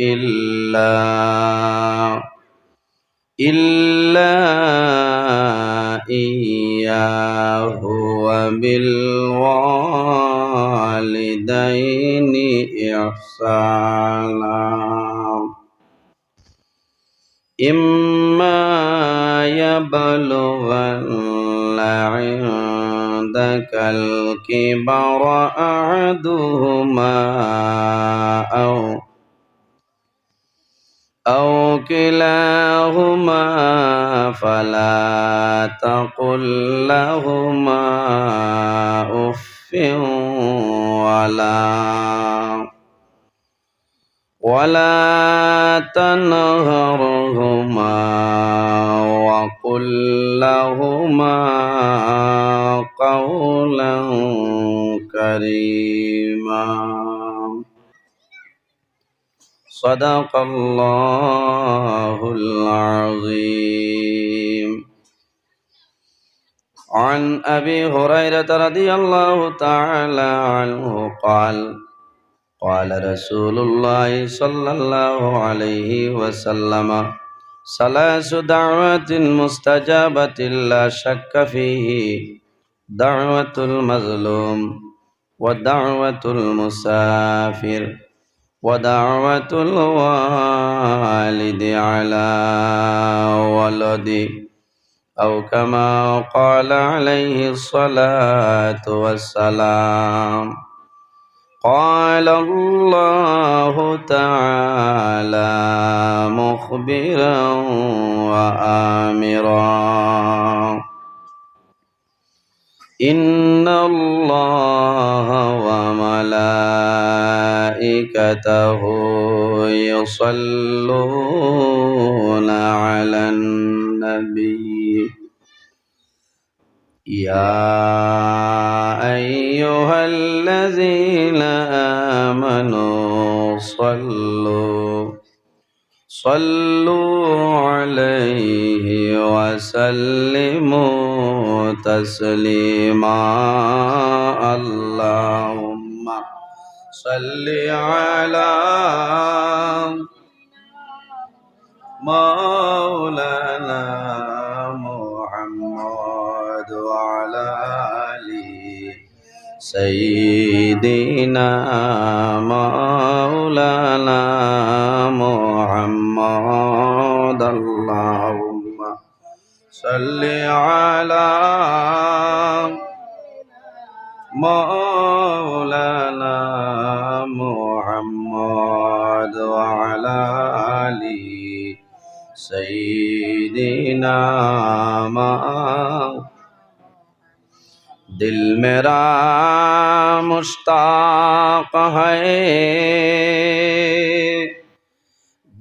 إلا إلا إياه وبالوالدين إحسانا إما يبلغن عندك الكبر أحدهما أو أو كلاهما فلا تقل لهما أف ولا ولا تنهرهما وقل لهما قولا كريما صدق الله العظيم عن أبي هريرة رضي الله تعالى عنه قال قال رسول الله صلى الله عليه وسلم ثلاث دعوات مستجابة لا شك فيه دعوة المظلوم ودعوة المسافر ودعوة الوالد على ولده أو كما قال عليه الصلاة والسلام. قال الله تعالى مخبرا وآمرا. إن الله وملائكته يصلون على النبي. يا أيها الذين آمنوا صلوا صلوا عليه وسلموا تسليما. اللهم صل على مولانا محمد وعلى آله سيدنا مولانا محمد. اللهم صل على مولانا محمد وعلى علي سيدنا ما دل میرا مشتاق ہے۔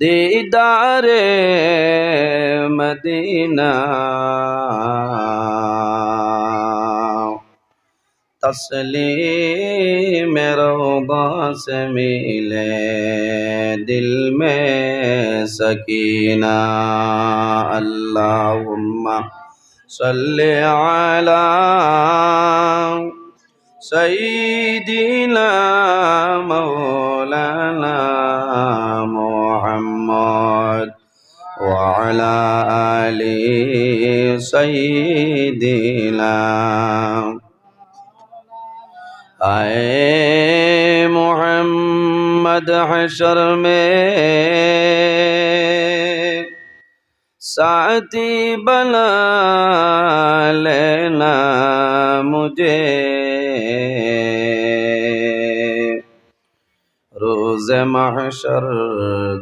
دیدار مدینہ۔ تسلیم روضا سے ملے دل میں سکینہ اللہم صلی علی سیدنا مولانا محمد وعلى آل سيدنا ए मोहम्मद हशर में साथी बना लेना मुझे रोज महशर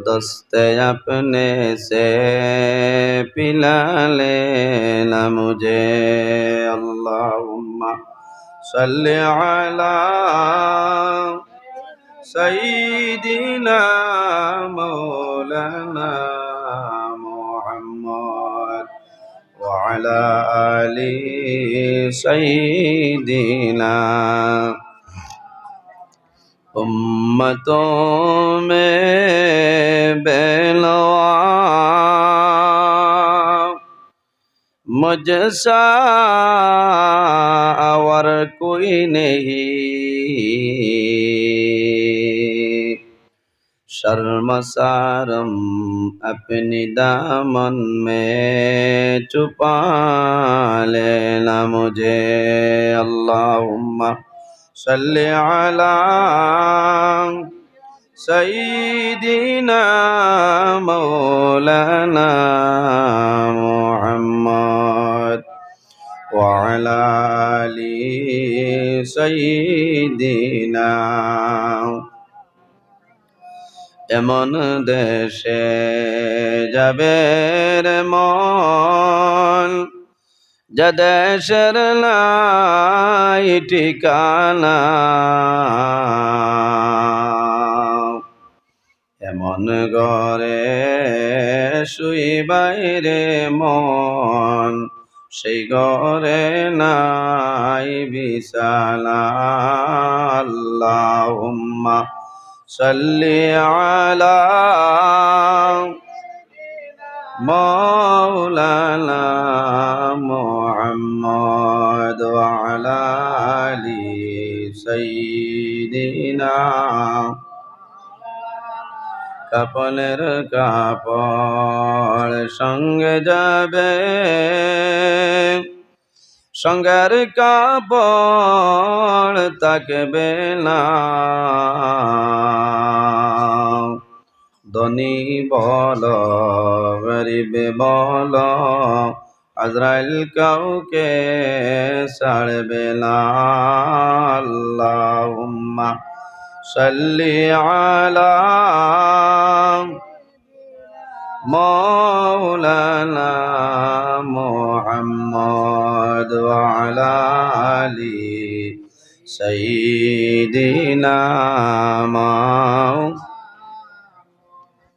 दस्ते अपने से पिला लेना मुझे अल्लाह صل على سيدنا مولانا محمد وعلى آل سيدنا. أمة من بلوان جیسا اور کوئی نہیں شرم سارم اپنی دامن میں چھپا لینا مجھے اللہم صلی علی سيدنا مولانا محمد وعلى آل سيدنا এমন দেশে যাবে মন যা দেশের লাই ঠিকানা ঘরে শুই বাইরে মন সেই ঘরে নাই বিছানা আল্লাহুম্মা সাল্লি আলা مولانا محمد وعلى آل سيدنا কাপনের কাপড় সঙ্গে যাবে। সঙ্গের কাপড় তাকবে না। ধনী বল, গরিব বল, আজরাইল কাউকে ছাড়বে না। আল্লাহুম্মা صل على مولانا محمد وعلى علي سيدنا محمد.